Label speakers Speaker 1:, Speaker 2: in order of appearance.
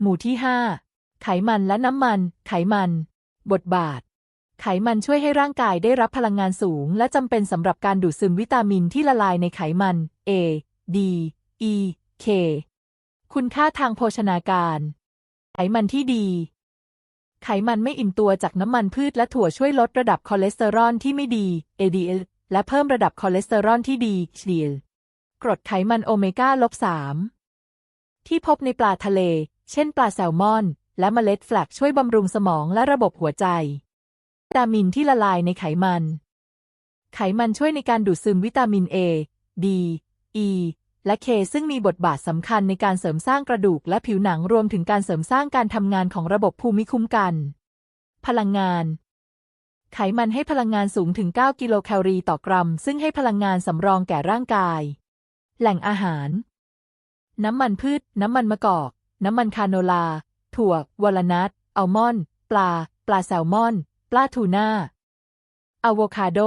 Speaker 1: หมู่ที่ 5 ไขมันและน้ำมัน ไขมัน บทบาท ไขมันช่วยให้ร่างกายได้รับพลังงานสูง และจำเป็นสำหรับการดูดซึมวิตามินที่ละลายในไขมัน A D E K คุณค่าทางโภชนาการ ไขมันที่ดี ไขมันไม่อิ่มตัวจากน้ำมันพืชและถั่วช่วยลดระดับคอเลสเตอรอลที่ไม่ดี LDL และเพิ่มระดับคอเลสเตอรอลที่ดี HDL กรดไขมันโอเมก้าลบ3ที่พบในปลาทะเล เช่นปลาแซลมอน และเมล็ดแฟลกช่วยบำรุงสมองและระบบหัวใจ วิตามินที่ละลายในไขมัน ไขมันช่วยในการดูดซึมวิตามิน A D E และ K ซึ่งมีบทบาทสำคัญในการเสริมสร้างกระดูกและผิวหนังรวมถึงการเสริมสร้างการทำงานของระบบภูมิคุ้มกัน พลังงาน ไขมันให้พลังงานสูงถึง 9 กิโลแคลอรี่ต่อกรัม ซึ่งให้พลังงานสำรองแก่ร่างกาย แหล่งอาหาร น้ำมันพืช น้ำมันมะกอก น้ำมันคาโนลา ถั่ว วอลนัทอัลมอนด์ ปลา ปลาแซลมอน ปลาทูน่าอะโวคาโด